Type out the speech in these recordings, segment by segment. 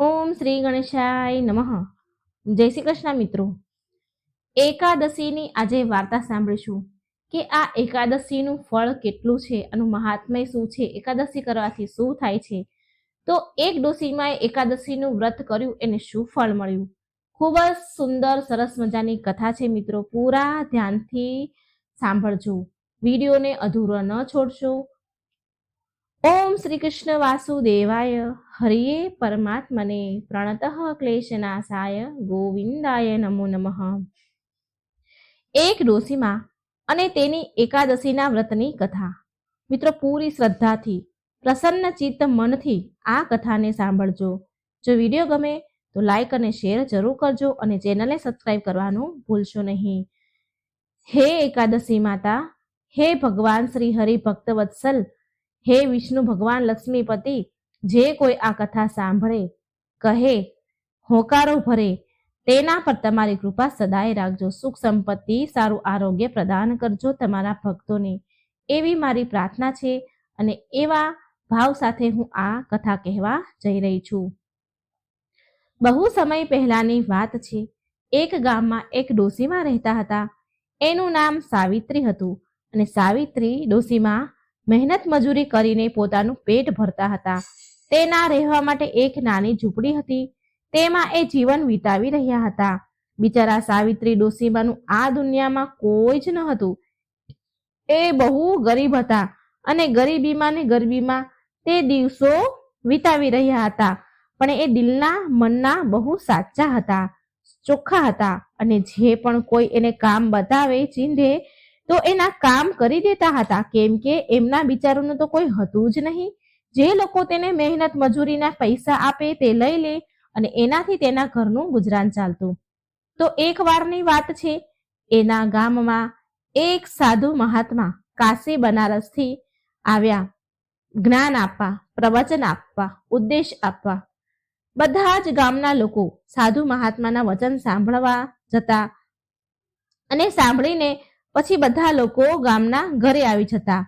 ઓમ શ્રી ગણેશાય નમઃ. જય શ્રી કૃષ્ણ મિત્રો. એકાદશીની આજે વાર્તા સાંભળીશું કે આ એકાદશીનું ફળ કેટલું છે આનું મહાત્મય શું છે, એકાદશી કરવાથી શું થાય છે? તો એક ડોસીમાં એકાદશીનું વ્રત કર્યું, એને શું ફળ મળ્યું? ખૂબ જ સુંદર, સરસ મજાની કથા છે મિત્રો. પૂરા ધ્યાનથી સાંભળજો. વિડીયોને અધૂરો ન છોડશો. ઓમ શ્રી કૃષ્ણ વાસુદેવાય. હરિયે પરમાત્મને પ્રણતઃ ક્લેશનાશાય. ગોવિંદાય નમો નમઃ. એક ડોસીમાં અને તેની એકાદશીના વ્રતની કથા. મિત્રો, પૂરી શ્રદ્ધાથી, પ્રસન્ન ચિત્ત મનથી આ કથાને સાંભળજો. જો વીડિયો ગમે, તો લાઈક અને શેર જરૂર કરજો અને ચેનલને સબસ્ક્રાઈબ કરવાનું ભૂલશો નહીં. હે એકાદશી માતા, હે ભગવાન શ્રી હરિ ભક્ત વત્સલ હે વિષ્ણુ ભગવાન લક્ષ્મીપતિ, જે કોઈ આ કથા સાંભળે, કહે, હોકારો ભરે, તેના પર તમારી કૃપા સદાય રાખજો. સુખ સંપત્તિ, સારું આરોગ્ય પ્રદાન કરજો તમારા ભક્તોને. એવી મારી પ્રાર્થના છે અને એવા ભાવ સાથે હું આ કથા કહેવા જઈ રહી છું. બહુ સમય પહેલાની વાત છે. એક ગામમાં એક ડોસીમાં રહેતા હતા. એનું નામ સાવિત્રી હતું અને સાવિત્રી ડોસીમાં મહેનત મજૂરી કરીને પોતાનું પેટ ભરતા હતા. તેના રહેવા માટે એક નાની ઝૂંપડી હતી. તેમાં એ જીવન વિતાવી રહ્યા હતા. બિચારા સાવિત્રી ડોસીમાનું આ દુનિયામાં કોઈ જ ન હતું. એ બહુ ગરીબ હતા અને ગરીબીમાં ને ગરીબીમાં તે દિવસો વિતાવી રહ્યા હતા. પણ એ દિલના મનના બહુ સાચા હતા, ચોખ્ખા હતા અને જે પણ કોઈ એને કામ બતાવે, ચીંધે તો એના કામ કરી દેતા હતા. કેમ કે એમના બિચારોનું તો કોઈ હતું જ નહીં. જે લોકો તેને મહેનત મજૂરીના પૈસા આપે તે લઈ લે અને એનાથી તેના ઘરનું ગુજરાન ચાલતું. તો એક વારની વાત છે, એના ગામમાં એક સાધુ મહાત્મા કાશી બનારસથી આવ્યા. જ્ઞાન આપવા, પ્રવચન આપવા, ઉદ્દેશ આપવા. બધા જ ગામના લોકો સાધુ મહાત્માના વચન સાંભળવા જતા અને સાંભળીને પછી બધા લોકો ગામના ઘરે આવી જતા.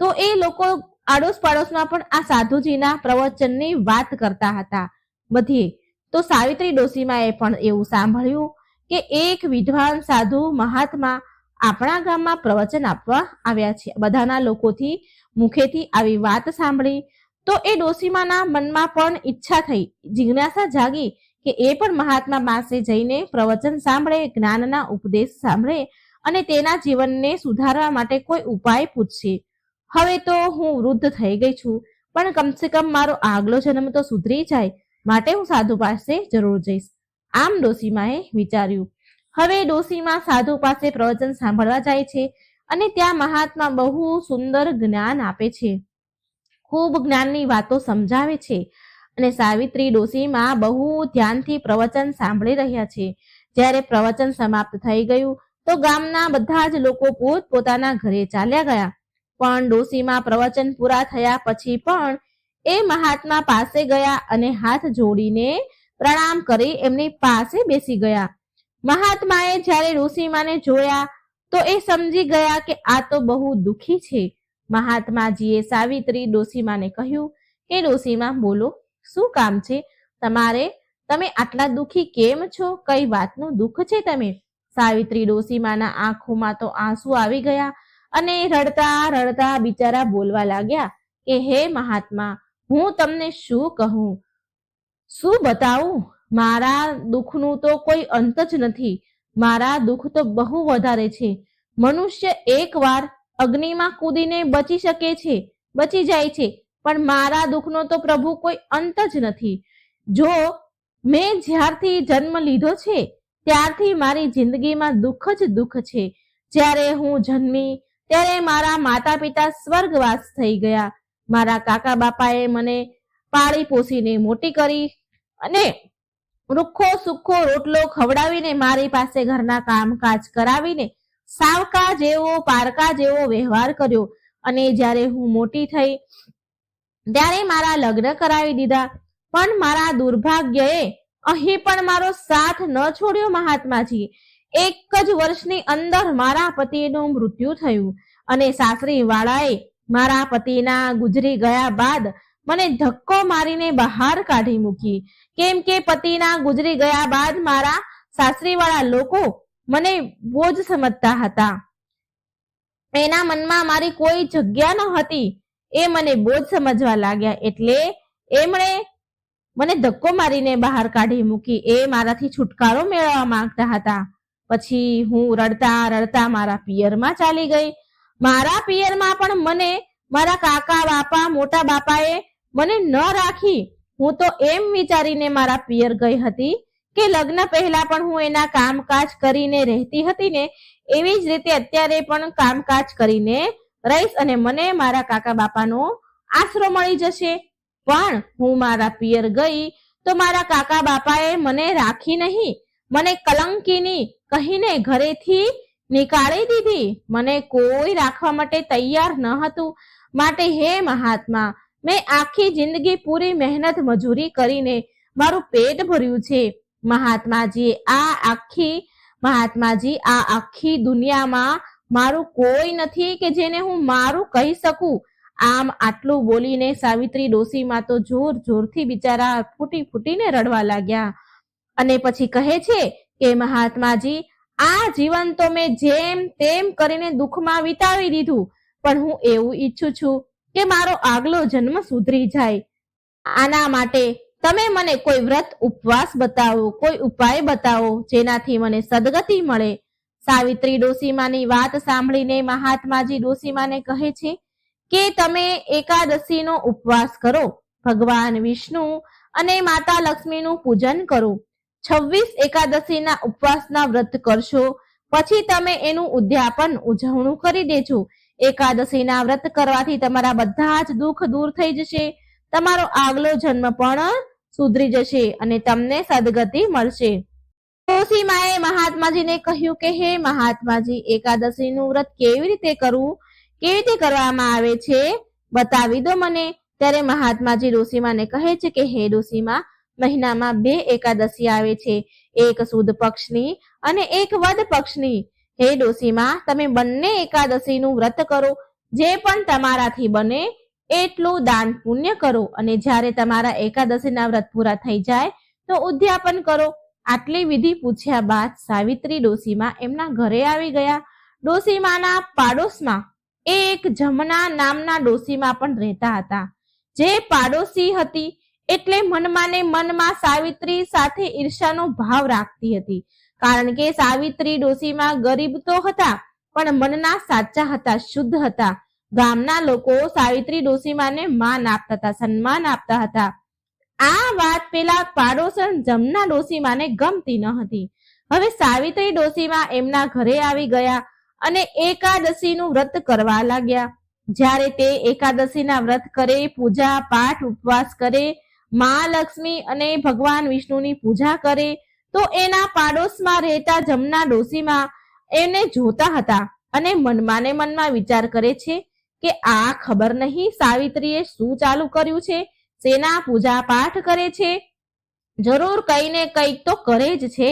તો એ લોકો આડોશ પાડોશમાં પણ આ સાધુજીના પ્રવચનની વાત કરતા હતા બધી તો સાવિત્રી ડોશીમાં એ પણ એવું સાંભળ્યું કે એક વિદ્વાન સાધુ મહાત્મા આપણા ગામમાં પ્રવચન આપવા આવ્યા છે. બધાના લોકોથી મુખેથી આવી વાત સાંભળી તો એ ડોસીમાના મનમાં પણ ઈચ્છા થઈ. જિજ્ઞાસા જાગી કે એ પણ મહાત્મા પાસે જઈને પ્રવચન સાંભળે, જ્ઞાનના ઉપદેશ સાંભળે અને તેના જીવનને સુધારવા માટે કોઈ ઉપાય પૂછશે હવે તો હું વૃદ્ધ થઈ ગઈ છું, પણ કમસે કમ મારો આગલો જન્મ તો સુધરી જાય, માટે હું સાધુ પાસે જરૂર જઈશ. આમ ડોસીમાએ વિચાર્યું. હવે ડોસીમા સાધુ પાસે પ્રવચન સાંભળવા જાય છે અને ત્યાં મહાત્મા બહુ સુંદર જ્ઞાન આપે છે. ખૂબ જ્ઞાનની વાતો સમજાવે છે અને સાવિત્રી ડોસીમા બહુ ધ્યાનથી પ્રવચન સાંભળી રહ્યા છે. જ્યારે પ્રવચન સમાપ્ત થઈ ગયું તો ગામના બધા જ લોકો પોત પોતાના ઘરે ચાલ્યા ગયા. પણ ડોસીમાં પ્રવચન પૂરા થયા પછી પણ એ મહાત્મા પાસે ગયા અને હાથ જોડીને પ્રણામ કરી એમની પાસે બેસી ગયા. મહાત્માએ જ્યારે ડોસીમાને જોયા તો એ સમજી ગયા કે આ તો બહુ દુખી છે. મહાત્માજીએ સાવિત્રી ડોસીમાને કહ્યું કે ડોસીમા બોલો, શું કામ છે? તમારે, તમે આટલા દુખી કેમ છો? કઈ વાતનું દુઃખ છે તમે? સાવિત્રી ડોસીમાના આંખોમાં તો આંસુ આવી ગયા અને રડતા રડતા બિચારા બોલવા લાગ્યા કે, હે મહાત્મા, હું તમને શું કહું? શું બતાવું? મારા દુઃખનું તો કોઈ અંત જ નથી. મારા દુઃખ તો બહુ વધારે છે. મનુષ્ય એકવાર અગ્નિમાં કૂદીને બચી શકે છે, બચી જાય છે, પણ મારા દુઃખનો તો પ્રભુ કોઈ અંત જ નથી. જો મેં જ્યારથી જન્મ લીધો છે ત્યારથી મારી જિંદગીમાં દુઃખ જ દુઃખ છે. જ્યારે હું જન્મી, ત્યારે મારા માતા પિતા સ્વર્ગવાસ થઈ ગયા. મારા કાકા બાપાએ મને પાળી પોસીને મોટી કરી અને રૂખો સુખો રોટલો ખવડાવીને મારી પાસે ઘરના કામકાજ કરાવીને સાવકા જેવો, પારકા જેવો વ્યવહાર કર્યો. અને જ્યારે હું મોટી થઈ, ત્યારે મારા લગ્ન કરાવી દીધા. પણ મારા દુર્ભાગ્યએ અહીં પણ મારો સાથ ન છોડ્યો મહાત્માજી. એક જ વર્ષની અંદર મારા પતિનું મૃત્યુ થયું અને સાસરી વાળાએ મારા પતિના ગુજરી ગયા બાદ મને ધક્કો મારીને બહાર કાઢી મૂકી. કેમ કે પતિના ગુજરી ગયા બાદ મારા સાસરીવાળા લોકો મને બોજ સમજતા હતા. એના મનમાં મારી કોઈ જગ્યા ન હતી એ મને બોજ સમજવા લાગ્યા એટલે એમણે મને ધક્કો મારીને બહાર કાઢી મૂકી. એ મારાથી છુટકારો મેળવવા માંગતા હતા. પછી હું રડતા રડતા મારા પિયરમાં ચાલી ગઈ. મારા પિયરમાં પણ મને મારા કાકા, બાપા, મોટા બાપાએ મને ન રાખી. હું તો એમ વિચારીને મારા પિયર ગઈ હતી કે લગ્ન પહેલા પણ હું એના કામકાજ કરીને રહેતી હતી ને, એવી જ રીતે અત્યારે પણ કામકાજ કરીને રહીશ અને મને મારા કાકા, બાપાનો આશરો મળી જશે. પણ હું મારા પિયર ગઈ તો મારા કાકા બાપાએ મને રાખી નહીં, મને કલંકીની કહીને ઘરેથી નીકાળી દીધી. મને કોઈ રાખવા માટે તૈયાર ન હતું. માટે હે મહાત્મા, મેં આખી જિંદગી પૂરી મહેનત મજૂરી કરીને મારું પેટ ભર્યું છે. મહાત્માજી, આ આખી, મહાત્માજી, આ આખી દુનિયામાં મારું કોઈ નથી કે જેને હું મારું કહી શકું. આમ આટલું બોલીને સાવિત્રી ડોસીમાં તો જોર જોરથી બિચારા ફૂટી ફૂટીને રડવા લાગ્યા. અને પછી કહે છે કે, મહાત્માજી, આ જીવન તો મેં જેમ તેમ કરીને દુઃખમાં વિતાવી દીધું, પણ હું એવું ઈચ્છું છું કે મારો આગલો જન્મ સુધરી જાય. આના માટે તમે મને કોઈ વ્રત ઉપવાસ બતાવો, કોઈ ઉપાય બતાવો જેનાથી મને સદગતિ મળે. સાવિત્રી ડોસીમાની વાત સાંભળીને મહાત્માજી ડોસીમાને કહે છે કે તમે એકાદશીનો ઉપવાસ કરો, ભગવાન વિષ્ણુ અને માતા લક્ષ્મીનું પૂજન કરો. છવ્વીસ એકાદશીના ઉપવાસના વ્રત કરશો, પછી તમે એનું ઉદ્યાપન, ઉજવણું કરી દેજો. એકાદશીના વ્રત કરવાથી તમારા બધા જ દુઃખ દૂર થઈ જશે, તમારો આગલો જન્મ પણ સુધરી જશે અને તમને સદગતિ મળશે. તુલસીમાએ મહાત્માજીને કહ્યું કે, હે મહાત્માજી, એકાદશીનું વ્રત કેવી રીતે કરવું? કેવી રીતે કરવામાં આવે છે? બતાવી દો મને. ત્યારે મહાત્માજી ડોસીમાને કહે છે કે, હે ડોસીમા મહિનામાં બે એકાદશી આવે છે. એક સુદ પક્ષની અને એક વદ પક્ષની. હે ડોસીમા તમે બંને એકાદશીનું વ્રત કરો. જે પણ તમારાથી બને, એટલું દાન પુણ્ય કરો. અને જ્યારે તમારા એકાદશીના વ્રત પૂરા થઈ જાય, તો ઉદ્યાપન કરો. આટલી વિધિ પૂછ્યા બાદ સાવિત્રી ડોસીમા એમના ઘરે આવી ગયા. ડોસીમાના પાડોશમાં એક જમના નામના ડોસીમાં પણ રહેતા હતા. જે પાડોશી હતી એટલે મનમાને મનમાં સાવિત્રી સાથે ઈર્ષાનો ભાવ રાખતી હતી. કારણ કે સાવિત્રી ડોસીમાં ગરીબ તો હતા, પણ મનના સાચા હતા, શુદ્ધ હતા. ગામના લોકો સાવિત્રી ડોસીમાને માન આપતા હતા, સન્માન આપતા હતા. આ વાત પેલા પાડોશન જમના ડોસીમાને ગમતી ન હતી. હવે સાવિત્રી ડોસીમા એમના ઘરે આવી ગયા અને એકાદશીનું વ્રત કરવા લાગ્યા. જ્યારે તે એકાદશીના વ્રત કરે, પૂજા, પાઠ, ઉપવાસ કરે, મા લક્ષ્મી અને ભગવાન વિષ્ણુની પૂજા કરે, તો એના પાડોશમાં રહેતા જમના ડોશીમાં એને જોતા હતા અને મનમાં મનમાં વિચાર કરે છે કે આ ખબર નહીં સાવિત્રીએ શું ચાલુ કર્યું છે સેના પૂજા પાઠ કરે છે? જરૂર કઈ ને કંઈક તો કરે જ છે.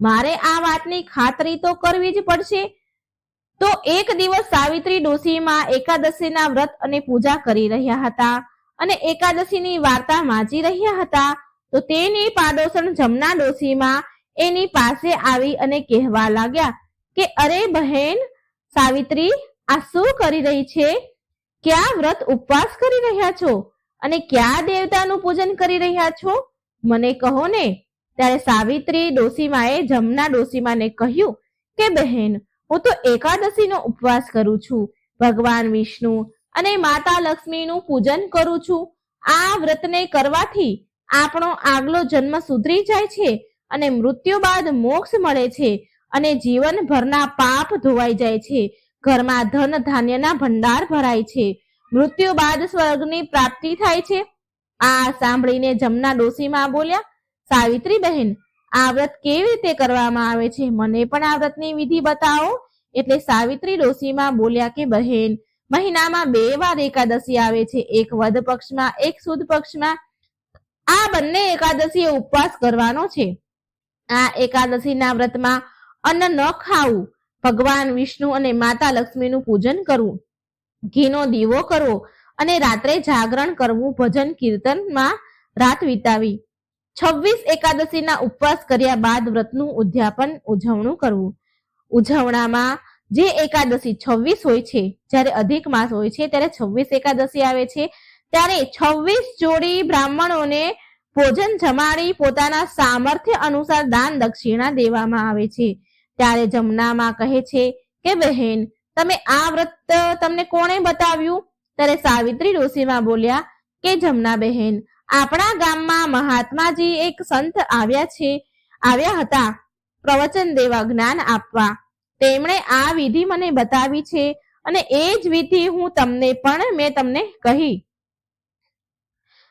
મારે આ વાતની ખાતરી તો કરવી જ પડશે તો એક દિવસ સાવિત્રી ડોશીમાં એકાદશીના વ્રત અને પૂજા કરી રહ્યા હતા અને એકાદશીની વાર્તા વાંચી રહ્યા હતા, તો તેની પાડોશણ જમના ડોશીમાં એની પાસે આવી અને કહેવા લાગ્યા કે, અરે બહેન, સાવિત્રી, આ શું કરી રહી છે? ક્યાં વ્રત ઉપવાસ કરી રહ્યા છો? અને ક્યાં દેવતાનું પૂજન કરી રહ્યા છો? મને કહો ને. ત્યારે સાવિત્રી ડોસીમાએ જમના ડોસીમાને કહ્યું કે, બહેન હું તો એકાદશીનો ઉપવાસ કરું છું. ભગવાન વિષ્ણુ અને માતા લક્ષ્મીનું પૂજન કરું છું. આ વ્રતને કરવાથી આપણો આગલો જન્મ સુધરી જાય છે અને મૃત્યુ બાદ મોક્ષ મળે છે અને જીવનભરના પાપ ધોવાઈ જાય છે. ઘરમાં ધન ધાન્યના ભંડાર ભરાય છે. મૃત્યુ બાદ સ્વર્ગની પ્રાપ્તિ થાય છે. આ સાંભળીને જમના ડોસીમાં બોલ્યા સાવિત્રી બહેન આ વ્રત કેવી રીતે કરવામાં આવે છે? મને પણ આ વ્રતની વિધિ બતાવો. એટલે સાવિત્રી ડોશીમાં બોલ્યા કે, બહેન, મહિનામાં બે વાર એકાદશી આવે છે. એક વદ પક્ષમાં, એક સુદ પક્ષમાં. આ બંને એકાદશીએ ઉપવાસ કરવાનો છે. આ એકાદશીના વ્રતમાં અન્ન ન ખાવું. ભગવાન વિષ્ણુ અને માતા લક્ષ્મીનું પૂજન કરવું. ઘીનો દીવો કરવો અને રાત્રે જાગરણ કરવું, ભજન, કીર્તનમાં રાત વિતાવી. છવ્વીસ એકાદશીના ઉપવાસ કર્યા બાદ વ્રતનું ઉદ્યાપન, ઉજવણું કરવું. ઉજવણામાં જે એકાદશી છવ્વીસ હોય છે, જ્યારે અધિક માસ હોય છે, ત્યારે છવ્વીસ એકાદશી આવે છે. ત્યારે છવ્વીસ જોડી બ્રાહ્મણોને ભોજન જમાડી પોતાના સામર્થ્ય અનુસાર દાન દક્ષિણા દેવામાં આવે છે. ત્યારે જમનામાં કહે છે કે, બહેન, તમે આ વ્રત તમને કોણે બતાવ્યું? ત્યારે સાવિત્રી ડોશીમાં બોલ્યા કે, જમના બહેન આપણા ગામમાં મહાત્માજી એક સંત આવ્યા છે. આવ્યા હતા. પ્રવચન દેવા, જ્ઞાન આપવા. તેમણે આ વિધિ મને બતાવી છે અને એ જ વિધિ હું તમને પણ મેં તમને કહી.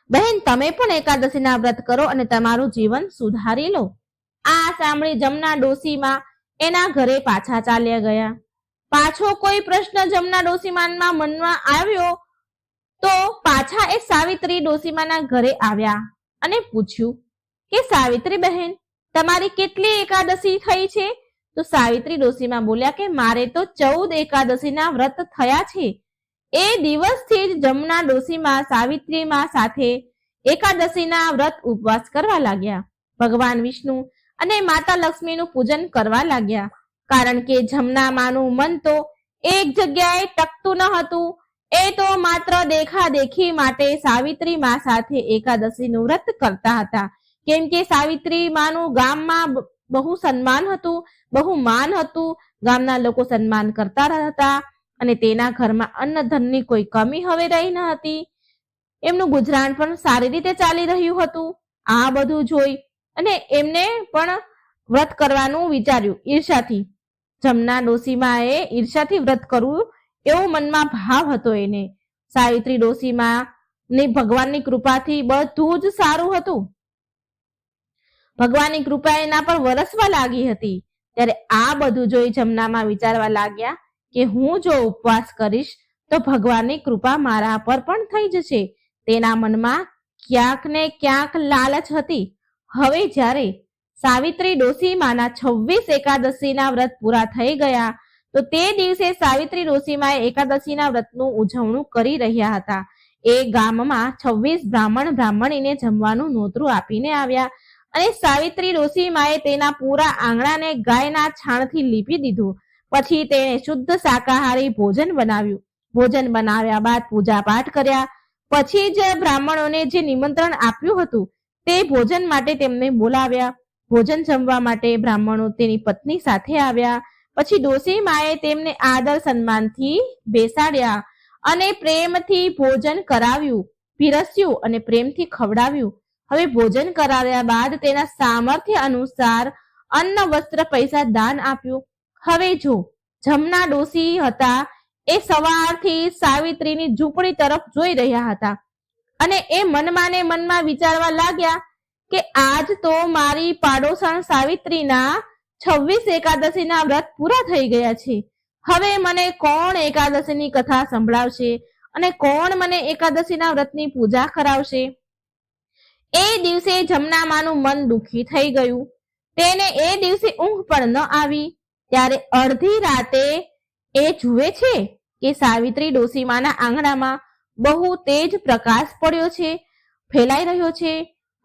બહેન, તમે પણ એકાદશીના વ્રત કરો અને તમારું જીવન સુધારી લો. આ સાંભળી જમના ડોસીમાં એના ઘરે પાછા ચાલ્યા ગયા. પાછો કોઈ પ્રશ્ન જમના ડોસીમાનમાં મનમાં આવ્યો? તો પાછા એ સાવિત્રી ડોસીમાના ઘરે આવ્યા અને પૂછ્યું કે, સાવિત્રી બહેન, તમારી કેટલી એકાદશી થઈ છે? તો સાવિત્રી ડોસીમાં બોલ્યા કે, મારે તો ચૌદ એકાદશીના વ્રત થયા છે. એ દિવસથી જ જમના ડોસીમાં સાવિત્રીમાં સાથે એકાદશીના વ્રત ઉપવાસ કરવા લાગ્યા. ભગવાન વિષ્ણુ અને માતા લક્ષ્મીનું પૂજન કરવા લાગ્યા. કારણ કે જમના માનું મન તો એક જગ્યાએ ટકતું ન હતું. એ તો માત્ર દેખા દેખી માટે સાવિત્રી માં સાથે એકાદશીનું વ્રત કરતા હતા. કેમ કે સાવિત્રી માનું ગામમાં બહુ સન્માન હતું, બહુ માન હતું, ગામના લોકો સન્માન કરતા હતા અને તેના ઘરમાં અન્ન ધનની કોઈ કમી હવે રહી ન હતી. એમનું ગુજરાન પણ સારી રીતે ચાલી રહ્યું હતું. આ બધું જોઈ અને એમને પણ વ્રત કરવાનું વિચાર્યું ઈર્ષાથી. જમના ડોસીમાએ ઈર્ષાથી વ્રત કરવું એવો મનમાં ભાવ હતો એને. સાવિત્રી ડોસીમાં ને ભગવાનની કૃપાથી બધું જ સારું હતું. ભગવાનની કૃપા એના પર વરસવા લાગી હતી. ત્યારે આ બધું જોઈ જમનામાં વિચારવા લાગ્યા કે હું જો ઉપવાસ કરીશ તો ભગવાનની કૃપા મારા પર પણ થઈ જશે. તેના મનમાં ક્યાંક ને ક્યાંક લાલચ હતી. હવે જ્યારે સાવિત્રી ડોસીમાના છવ્વીસ એકાદશીના વ્રત પૂરા થઈ ગયા તો તે દિવસે સાવિત્રી ઋષિમાએ એકાદશીના વ્રતનું ઉજવણું કરી રહ્યા હતા. એ ગામમાં છવ્વીસ બ્રાહ્મણ બ્રાહ્મણીને જમવાનું નોતરું આપીને આવ્યા અને સાવિત્રી ઋષિમાએ તેના પૂરા આંગણાને ગાયના છાણથી લીપી દીધું. પછી તેણે શુદ્ધ શાકાહારી ભોજન બનાવ્યું. ભોજન બનાવ્યા બાદ પૂજા પાઠ કર્યા. પછી જ બ્રાહ્મણોને જે નિમંત્રણ આપ્યું હતું તે ભોજન માટે તેમને બોલાવ્યા. ભોજન જમવા માટે બ્રાહ્મણો તેની પત્ની સાથે આવ્યા. પછી ડોસી માએ તેમને આદર સન્માનથી બેસાડ્યા અને પ્રેમથી ભોજન કરાવ્યું, પીરસ્યું અને પ્રેમથી ખવડાવ્યું. હવે ભોજન કરાવ્યા બાદ તેના સામર્થ્ય અનુસાર અન્ન, વસ્ત્ર, પૈસા, દાન આપ્યું. હવે જો જમના ડોસી હતા એ સવારથી સાવિત્રીની ઝૂંપડી તરફ જોઈ રહ્યા હતા અને એ મનમાં મનમાં વિચારવા લાગ્યા કે આજ તો મારી પાડોશણ સાવિત્રીના છવ્વીસ એકાદશીના વ્રત પૂરા થઈ ગયા છે. હવે મને કોણ એકાદશીની કથા સંભળાવશે અને કોણ મને એકાદશીના વ્રતની પૂજા કરાવશે? એ દિવસે જમનામાનું મન દુખી થઈ ગયું. તેને એ દિવસે ઊંઘ પણ ન આવી. ત્યારે અડધી રાતે એ જુએ છે કે સાવિત્રી ડોસીમાના આંગણામાં બહુ તેજ પ્રકાશ પડ્યો છે, ફેલાઈ રહ્યો છે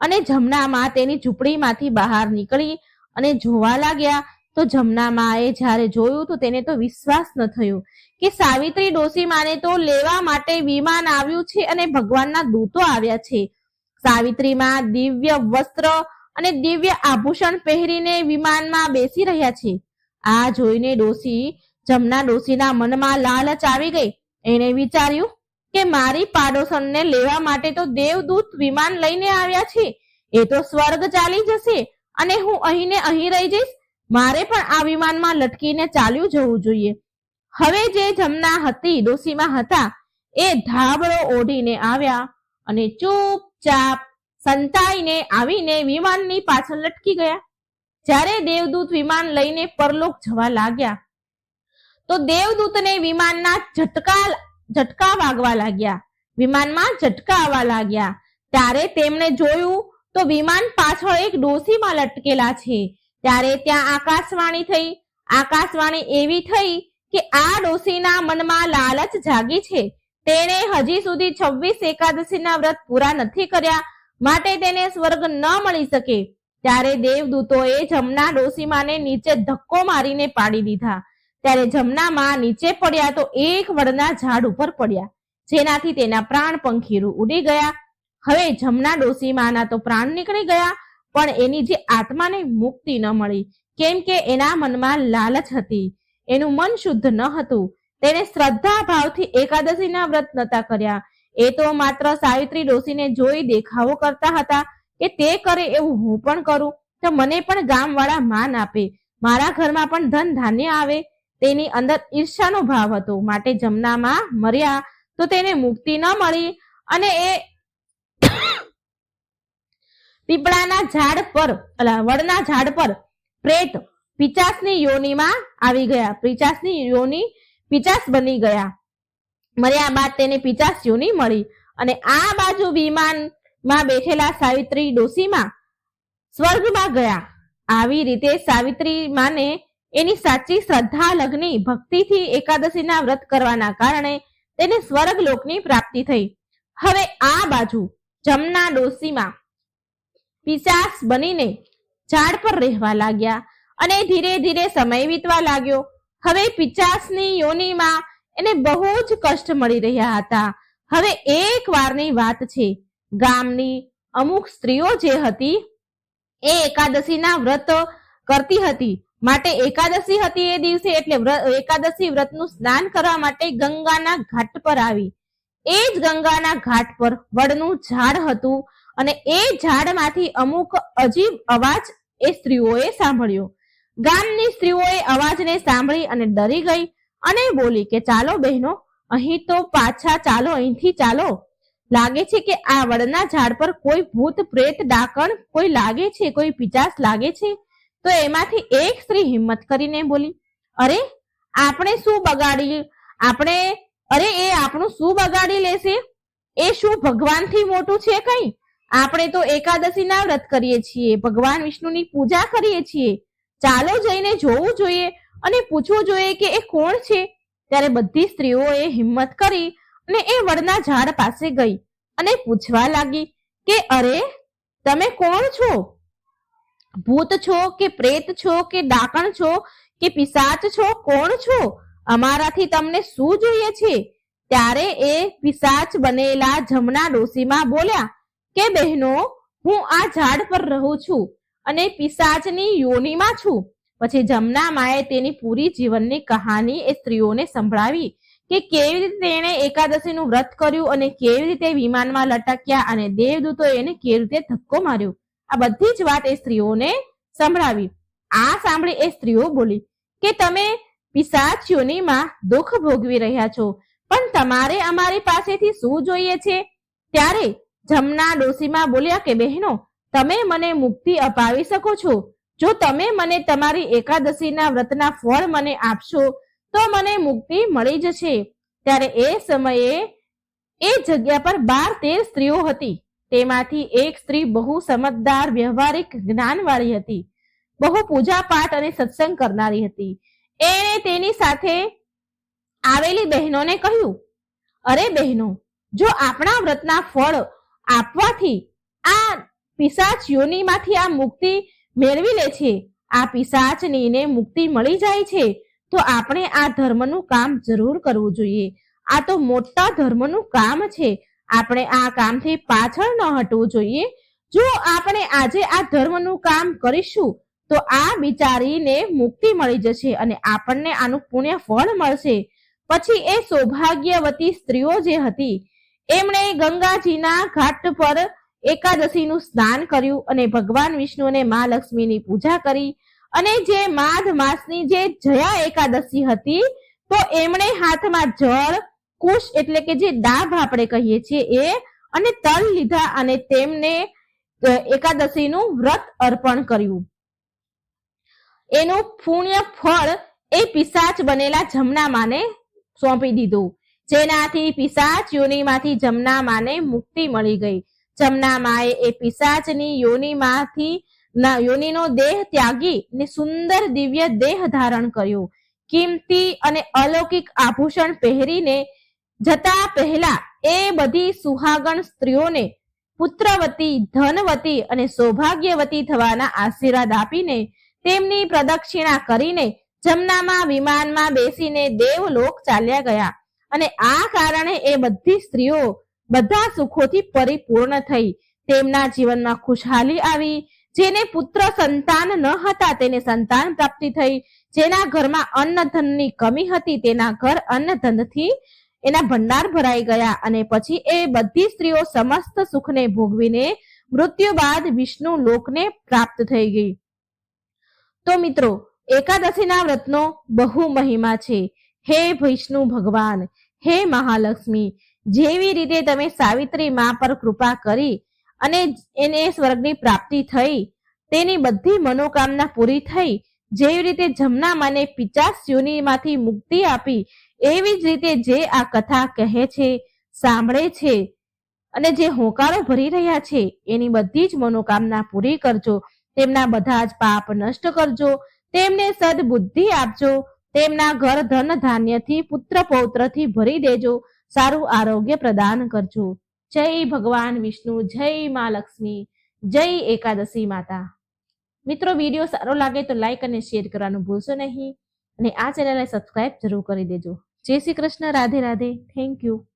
અને જમનામાં તેની ઝૂંપડીમાંથી બહાર નીકળી અને જોવા લાગ્યા તો જમનામાએ જ્યારે જોયું તો તેને તો વિશ્વાસ ન થયો કે સાવિત્રી ડોસીમાને તો લેવા માટે વિમાન આવ્યું છે અને ભગવાનના દૂતો આવ્યા છે. સાવિત્રીમાં દિવ્ય વસ્ત્ર અને દિવ્ય આભૂષણ પહેરીને વિમાનમાં બેસી રહ્યા છે. આ જોઈને ડોસી જમના ડોસીના મનમાં લાલચ આવી ગઈ. એને વિચાર્યું કે મારી પાડોશનને લેવા માટે તો દેવદૂત વિમાન લઈને આવ્યા છે. એ તો સ્વર્ગ ચાલી જશે. અને હું અહીં ને અહીં રહી જઈશ, મારે પણ આ વિમાનમાં લટકીને ચાલ્યું જવું જોઈએ. હવે જે જમના હતી, ડોસીમાં હતા, એ ધાબળો ઓઢીને આવ્યા અને ચૂપચાપ સંતાઈને આવીને વિમાનની પાછળ લટકી ગયા. જ્યારે દેવદૂત વિમાન લઈને પરલોક જવા લાગ્યા, તો દેવદૂતને વિમાનના ઝટકા ઝટકા વાગવા લાગ્યા. વિમાનમાં ઝટકા આવવા લાગ્યા. ત્યારે તેમણે જોયું તો વિમાન પાછળ એક ડોસીમાં લટકેલા છે. ત્યારે ત્યાં આકાશવાણી થઈ. આકાશવાણી એવી થઈ કે આ ડોસીના મનમાં લાલચ જાગી છે. તેણે હજી સુધી છવ્વીસ એકાદશીના વ્રત પૂરા નથી કર્યા. માટે તેને સ્વર્ગ ન મળી શકે. ત્યારે દેવદૂતોએ જમના ડોસીમાને નીચે ધક્કો મારીને પાડી દીધા. ત્યારે જમનામાં નીચે પડ્યા તો એક વડના ઝાડ ઉપર પડ્યા. જેનાથી તેના પ્રાણ પંખીરું ઉડી ગયા. હવે જમના ડોશીમાના તો પ્રાણ નીકળી ગયા, પણ એની જે આત્માને મુક્તિ ન મળી. કેમ કે એના મનમાં લાલચ હતી. એનું મન શુદ્ધ ન હતું. તેને શ્રદ્ધા ભાવથી એકાદશીના વ્રત નતા કર્યા. એ તો માત્ર સાવિત્રી ડોશીને જોઈ દેખાવો કરતા હતા કે તે કરે એવું હું પણ કરું, તો મને પણ ગામવાળા માન આપે. મારા ઘરમાં પણ ધન ધાન્ય આવે. તેની અંદર ઈર્ષાનો ભાવ હતો. માટે જમનામાં મર્યા તો તેને મુક્તિ ન મળી અને એ પીપળાના ઝાડ પર વડના ઝાડ પર પ્રેત પિચાસની યોનીમાં આવી ગયા. પિચાસની યોની પિચાસ બની ગયા. મર્યા બાદ તેને પિચાસ યોની મળી. અને આ બાજુ વિમાનમાં બેઠેલા સાવિત્રી ડોસીમાં સ્વર્ગમાં ગયા. આવી રીતે સાવિત્રી માને એની સાચી શ્રદ્ધા, લગ્ની, ભક્તિથી એકાદશીના વ્રત કરવાના કારણે તેને સ્વર્ગ લોકની પ્રાપ્તિ થઈ. હવે આ બાજુ જમના ડોસીમાં પિશાચ બનીને ઝાડ પર રહેવા લાગ્યા અને ધીરે ધીરે સમય વીતવા લાગ્યો. હવે પિચાસની યોનિમાં એને બહુ જ કષ્ટ મળી રહ્યા હતા. હવે એક વારની વાત છે. ગામની અમુક સ્ત્રીઓ જે હતી એ એકાદશીના વ્રત કરતી હતી. માટે એકાદશી હતી એ દિવસે એટલે એકાદશી વ્રતનું સ્નાન કરવા માટે ગંગાના ઘાટ પર આવી. એ જ ગંગાના ઘાટ પર વડનું ઝાડ હતું. અને એ ઝાડમાંથી અમુક અજીબ અવાજ એ સ્ત્રીઓએ સાંભળ્યો. ગામની સ્ત્રીઓએ અવાજને સાંભળી અને ડરી ગઈ અને બોલી કે, ચાલો બહેનો, અહીં તો પાછા ચાલો, અહીંથી ચાલો. લાગે છે કે આ વડના ઝાડ પર કોઈ ભૂત, પ્રેત, ડાકણ કોઈ લાગે છે, કોઈ પિચાસ લાગે છે? તો એમાંથી એક સ્ત્રી હિંમત કરીને બોલી, અરે, આપણે શું બગાડી, આપણે, અરે, એ આપણું શું બગાડી લેશે? એ શું ભગવાનથી મોટું છે કઈ? આપણે તો એકાદશીના વ્રત કરીએ છીએ, ભગવાન વિષ્ણુની પૂજા કરીએ છીએ. ચાલો જઈને જોવું જોઈએ અને પૂછવું જોઈએ કે એ કોણ છે? ત્યારે બધી સ્ત્રીઓએ હિંમત કરી અને એ વડના ઝાડ પાસે ગઈ અને પૂછવા લાગી કે, અરે, તમે કોણ છો? ભૂત છો કે પ્રેત છો કે ડાકણ છો કે પિશાચ છો? કોણ છો? અમારાથી તમને શું જોઈએ છે? ત્યારે એ પિશાચ બનેલા જમના ડોસીમાં બોલ્યા કે બહેનો, હું આ ઝાડ પર રહું છું અને પિશાચની યોનિમાં છું. પછી જમના માએ તેની પૂરી જીવનની કહાની એ સ્ત્રીઓને સંભળાવી કે કેવી રીતે તેણે એકાદશીનું વ્રત કર્યું અને કેવી રીતે વિમાનમાં લટક્યા અને દેવદૂતો એને કેવી રીતે ધક્કો માર્યો. આ બધી જ વાત એ સ્ત્રીઓને સંભળાવી. આ સાંભળી એ સ્ત્રીઓ બોલી કે તમે પિશાચ યોનિમાં દુઃખ ભોગવી રહ્યા છો, પણ તમારે અમારી પાસેથી શું જોઈએ છે? ત્યારે જમના ડોસીમાં બોલ્યા કે, બહેનો, તમે મને મુક્તિ અપાવી શકો છો? જો તમે મને તમારી એકાદશીના વ્રતના ફળ મને આપશો, તો મને મુક્તિ મળી જશે. ત્યારે એ સમયે એ જગ્યા પર બાર તેર સ્ત્રીઓ હતી. તેમાંથી એક સ્ત્રી બહુ સમજદાર, વ્યવહારિક, જ્ઞાનવાળી હતી. બહુ પૂજા પાઠ અને સત્સંગ કરનારી હતી. એણે તેની સાથે આવેલી બહેનોને કહ્યું, અરે બહેનો, જો આપણા વ્રતના ફળ આપવાથી આ પિશાચ યોનિમાંથી આ મુક્તિ મેળવી લે છે. આ પિશાચનીને મુક્તિ મળી જાય છે. તો આપણે આ ધર્મનું કામ જરૂર કરવું જોઈએ. આ તો મોટા ધર્મનું કામ છે. આપણે આ કામથી પાછળ ન હટવું જોઈએ. જો આપણે આજે આ ધર્મનું કામ કરીશું, તો આ બિચારીને મુક્તિ મળી જશે અને આપણને આનું પુણ્ય ફળ મળશે. પછી એ સૌભાગ્યવતી સ્ત્રીઓ જે હતી એમણે ગંગાજીના ઘાટ પર એકાદશીનું સ્નાન કર્યું અને ભગવાન વિષ્ણુ અને મા લક્ષ્મીની પૂજા કરી. અને જે માઘ માસની જે જયા એકાદશી હતી, તો એમણે હાથમાં જળ, કુશ એટલે કે જે ડાભ આપણે કહીએ છીએ એ, અને તલ લીધા અને તેમને એકાદશીનું વ્રત અર્પણ કર્યું. એનું પુણ્ય ફળ એ પિશાચ બનેલા જમનામાને સોંપી દીધું. જેનાથી પિશાચ યોનિમાંથી જમનામાને મુક્તિ મળી ગઈ. જમના માએ એ પિશાચની યોનિમાંથી યોનિનો દેહ ત્યાગી ને સુંદર દિવ્ય દેહ ધારણ કર્યો. કિંમતી અને અલૌકિક આભૂષણ પહેરીને જતા પહેલા એ બધી સુહાગણ સ્ત્રીઓને પુત્રવતી, ધનવતી અને સૌભાગ્યવતી થવાના આશીર્વાદ આપીને તેમની પ્રદક્ષિણા કરીને જમનામાં વિમાનમાં બેસીને દેવલોક ચાલ્યા ગયા. અને આ કારણે એ બધી સ્ત્રીઓ બધા સુખોથી પરિપૂર્ણ થઈ. તેમના જીવનમાં ખુશહાલી આવી, જેને પુત્ર સંતાન ન હતા તેને સંતાન પ્રાપ્તિ થઈ. જેના ઘરમાં અન્ન ધનની કમી હતી તેના ઘર અન્ન ધનથી એના ભંડાર ભરાઈ ગયા અને પછી એ બધી સ્ત્રીઓ સમસ્ત સુખને ભોગવીને મૃત્યુ બાદ વિષ્ણુ લોકને પ્રાપ્ત થઈ ગઈ. તો મિત્રો, એકાદશીના વ્રતનો બહુ મહિમા છે. હે વિષ્ણુ ભગવાન, હે મહાલક્ષ્મી, જેવી રીતે તમે સાવિત્રી મા પર કૃપા કરી અને એને સ્વર્ગની પ્રાપ્તિ થઈ, તેની બધી મનોકામના પૂરી થઈ, જેવી રીતે જમના માને પિચાસ યુનિમાંથી મુક્તિ આપી, એવી જ રીતે જે આ કથા કહે છે, સાંભળે છે, અને જે હોંકારો ભરી રહ્યા છે, એની બધી જ મનોકામના પૂરી કરજો, તેમના બધા જ પાપ નષ્ટ કરજો, તેમને સદબુદ્ધિ આપજો તેમના ઘર ધન ધાન્યથી, પુત્ર પૌત્રથી ભરી દેજો, સારું આરોગ્ય પ્રદાન કરજો. જય ભગવાન વિષ્ણુ, જય મા લક્ષ્મી, જય એકાદશી માતા. મિત્રો, વીડિયો સારો લાગે તો લાઈક અને શેર કરવાનું ભૂલશો નહીં. અને આ ચેનલને સબસ્ક્રાઇબ જરૂર કરી દેજો. જય શ્રી કૃષ્ણ, રાધે રાધે. Thank you.